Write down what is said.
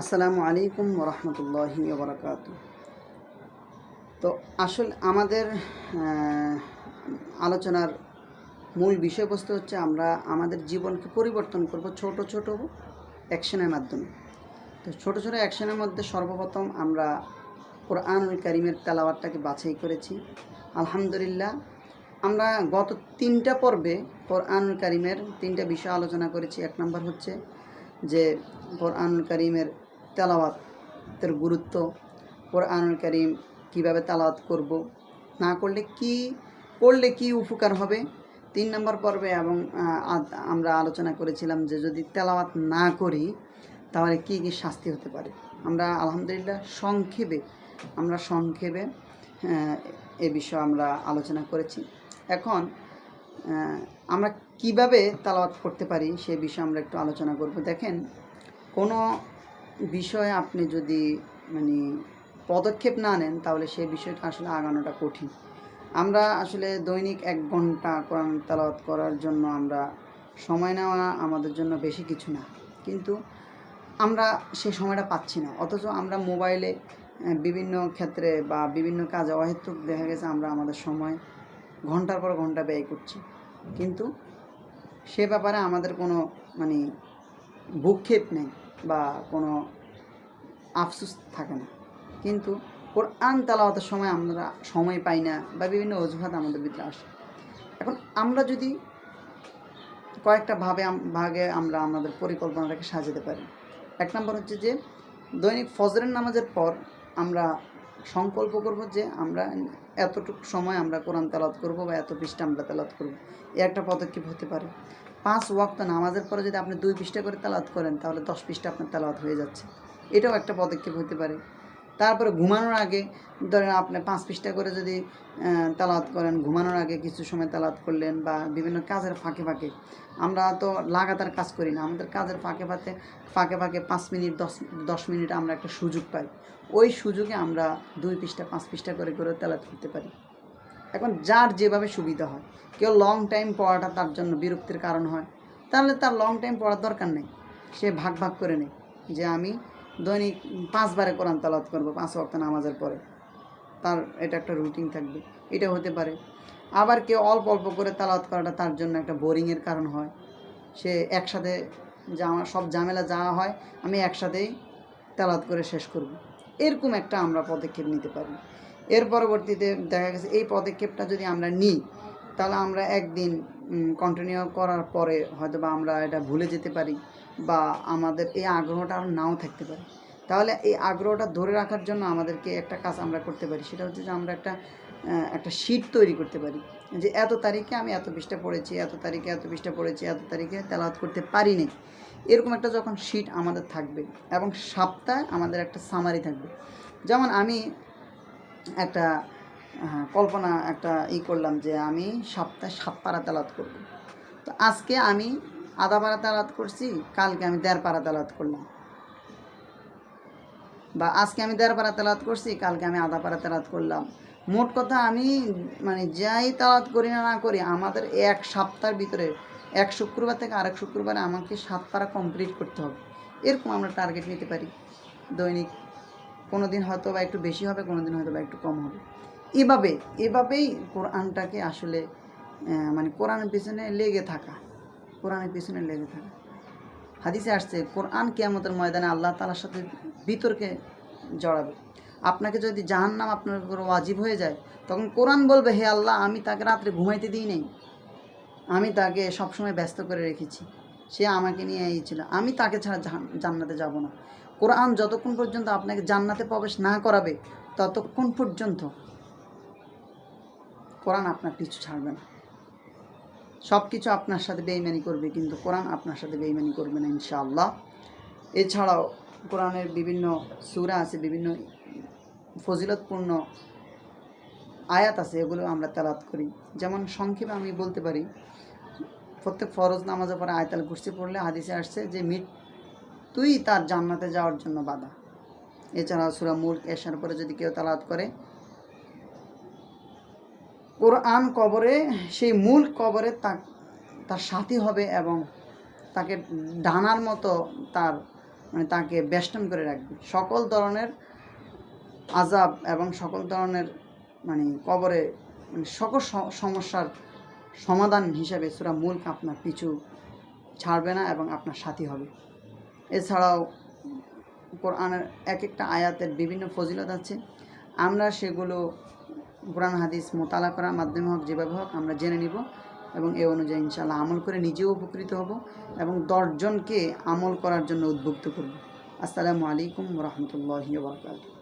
আসসালামু আলাইকুম রহমতুল্লাহি বরকাত তো আসলে আমাদের আলোচনার মূল বিষয়বস্তু হচ্ছে আমরা আমাদের জীবনকে পরিবর্তন করব ছোট ছোট অ্যাকশনের মাধ্যমে। তো ছোট ছোট অ্যাকশনের মধ্যে সর্বপ্রথম আমরা কোরআনুল করিমের তেলাওয়াতটাকে বাছাই করেছি। আলহামদুলিল্লাহ, আমরা গত তিনটা পর্বে কোরআনুল করিমের তিনটা বিষয় আলোচনা করেছি। এক নম্বর হচ্ছে যে কোরআনুল করিমের তেলাওয়াতের গুরুত্ব কোরআনুল করিম কীভাবে তালাওয়াত করব, না করলে কি করলে কি উপকার হবে? তিন নম্বর পর্বে এবং আমরা আলোচনা করেছিলাম যে যদি তেলাওয়াত না করি তাহলে কি কি শাস্তি হতে পারে? আমরা আলহামদুলিল্লাহ সংক্ষেপে, আমরা সংক্ষেপে এ বিষয়ে আমরা আলোচনা করেছি। এখন আমরা কীভাবে তালাওয়াত করতে পারি সে বিষয়ে আমরা একটু আলোচনা করব। দেখেন, কোনো বিষয়ে আপনি যদি মানে পদক্ষেপ না নেন, তাহলে সেই বিষয়টা আসলে আগানোটা কঠিন। আমরা আসলে দৈনিক এক ঘণ্টা কোরআন তালাওয়াত করার জন্য আমরা সময় নেওয়া আমাদের জন্য বেশি কিছু না। কিন্তু আমরা সে সময়টা পাচ্ছি না। অথচ আমরা মোবাইলে বিভিন্ন ক্ষেত্রে বা বিভিন্ন কাজে অহেতুক দেখা গেছে আমরা আমাদের সময় ঘণ্টার পর ঘণ্টা ব্যয় করছি। কিন্তু সে ব্যাপারে আমাদের কোনো মানে ভূক্ষেপ নেই। বা কোনো আফসুস থাকে না। কিন্তু কোরআন তালাওয়াতের সময় আমরা সময় পাই না বা বিভিন্ন অজুহাত আমাদের ভিতরে আসে। এখন আমরা যদি কয়েকটা ভাবে ভাগে আমরা আমাদের পরিকল্পনাটাকে সাজাতে পারি। এক নম্বর হচ্ছে যে, দৈনিক ফজরের নামাজের পর আমরা সংকল্প করব যে আমরা এতটুকু সময় আমরা কোরআন তালাত করব বা এত পৃষ্ঠা আমরা তালাত করব। এ একটা পদক্ষেপ হতে পারে। পাঁচ ওয়াক্ত নামাজের পরে যদি আপনি দুই পৃষ্ঠা করে তালাত করেন, তাহলে দশ পৃষ্ঠা আপনার তালাত হয়ে যাচ্ছে। এটাও একটা পদক্ষেপ হতে পারে। তারপরে ঘুমানোর আগে ধরেন আপনি পাঁচ পৃষ্ঠা করে যদি তালাত করেন, ঘুমানোর আগে কিছু সময় তালাত করলেন বা বিভিন্ন কাজের ফাঁকে ফাঁকে, আমরা তো লাগাতার কাজ করি না। আমাদের কাজের ফাঁকে ফাঁকে ফাঁকে ফাঁকে পাঁচ মিনিট, দশ দশ মিনিট আমরা একটা সুযোগ পাই। ওই সুযোগে আমরা দুই পৃষ্ঠা, পাঁচ পৃষ্ঠা করে করে তেলাত করতে পারি। এখন যার যেভাবে সুবিধা হয়। কেউ লং টাইম পড়াটা তার জন্য বিরক্তির কারণ হয়। তাহলে তার লং টাইম পড়ার দরকার নেই। সে ভাগ ভাগ করে নেয় যে আমি দৈনিক পাঁচবারে কোরআন তালাত করব পাঁচ ওয়াক্ত নামাজের পরে। তার এটা একটা রুটিন থাকবে। এটা হতে পারে। আবার কেউ অল্প অল্প করে তালাত করাটা তার জন্য একটা বোরিংয়ের কারণ হয়। সে একসাথে যা সব ঝামেলা যা হয় আমি একসাথেই তালাত করে শেষ করব। এরকম একটা আমরা পদক্ষেপ নিতে পারি। এর পরবর্তীতে দেখা গেছে এই পদক্ষেপটা যদি আমরা নিই, তাহলে আমরা একদিন কন্টিনিউ করার পরে হয়তো বা আমরা এটা ভুলে যেতে পারি বা আমাদের এই আগ্রহটা আর নাও থাকতে পারে। তাহলে এই আগ্রহটা ধরে রাখার জন্য আমাদেরকে একটা কাজ আমরা করতে পারি, সেটা হচ্ছে যে আমরা একটা একটা শিট তৈরি করতে পারি যে এত তারিখে আমি এত পৃষ্ঠা পড়েছি, এত তারিখে এত পৃষ্ঠা পড়েছি, এত তারিখে তেলাওয়াত করতে পারিনি এরকম একটা যখন শিট আমাদের থাকবে এবং সপ্তাহে আমাদের একটা সামারি থাকবে। যেমন আমি একটা কল্পনা, একটা ই করলাম যে আমি সপ্তাহে সাত পারা তেলাত করব। তো আজকে আমি আধা পারা তেলাত করছি, কালকে আমি দেড় পারা তেলাত করলাম। বা আজকে আমি দেড় পারা তেলাত করছি, কালকে আমি আধা পারা তেলাত করলাম। মোট কথা আমি মানে যাই তালাত করি না না করি, আমাদের এক সপ্তাহের ভিতরে, এক শুক্রবার থেকে আরেক শুক্রবারে আমাকে সাত পারা কমপ্লিট করতে হবে। এরকম আমরা টার্গেট নিতে পারি, দৈনিক কোনো দিন হয়তো বা একটু বেশি হবে কোনো দিন হয়তো বা একটু কম হবে। এভাবে, এভাবেই কোরআনটাকে আসলে মানে কোরআনের পিছনে লেগে থাকা, কোরআনের পিছনে লেগে থাকা। হাদিসে আসছে, কোরআন কেয়ামতের ময়দানে আল্লাহ তালার সাথে বিতর্কে জড়াবে। আপনাকে যদি জাহান্নাম আপনার উপর ওয়াজিব হয়ে যায়, তখন কোরআন বলবে, হে আল্লাহ, আমি তাকে রাত্রে ঘুমাইতে দিই নেই। আমি তাকে সবসময় ব্যস্ত করে রেখেছি। সে আমাকে নিয়ে এই ছিল। আমি তাকে ছাড়া জাহান- জান্নাতে যাব না। কোরআন যতক্ষণ পর্যন্ত আপনাকে জান্নাতে প্রবেশ না করাবে, ততক্ষণ পর্যন্ত কোরআন আপনার পিছু ছাড়বে না। সব কিছু আপনার সাথে বেইমানি করবে, কিন্তু কোরআন আপনার সাথে বেইমানি করবে না ইনশাআল্লাহ। এছাড়াও কোরআনের বিভিন্ন সুরা আছে, বিভিন্ন ফজিলতপূর্ণ আয়াত আছে, এগুলো আমরা তেলাত করি। যেমন সংক্ষেপে আমি বলতে পারি, প্রত্যেক ফরজ নামাজের পরে আয়তাল কুর্সি পড়লে হাদিসে আসছে যে মৃত্যুই তার জান্নাতে যাওয়ার জন্য বাধা। এছাড়া সুরা মুল্ক এসার পরে যদি কেউ তালাত করে, কোরআন কবরে, সেই মূল কবরে তা তার সাথী হবে এবং তাকে ডানার মতো তার মানে তাকে বেষ্টন করে রাখবে। সকল ধরনের আজাব এবং সকল ধরনের মানে কবরে মানে সকল সমস্যার সমাধান হিসাবে সুরা মুল্ক আপনার পিছু ছাড়বে না এবং আপনার সাথী হবে। এছাড়াও কোরআনের এক একটা আয়াতের বিভিন্ন ফজিলত আছে। আমরা সেগুলো কোরআন, হাদিস মোতালা করার মাধ্যমে হোক, যেভাবে হোক, আমরা জেনে নিব এবং এ অনুযায়ী ইনশাল্লাহ আমল করে নিজেও উপকৃত হব এবং দশজনকে আমল করার জন্য উদ্বুদ্ধ করব। আসসালামু আলাইকুম রহমতুল্লাহ বারকাতুহ।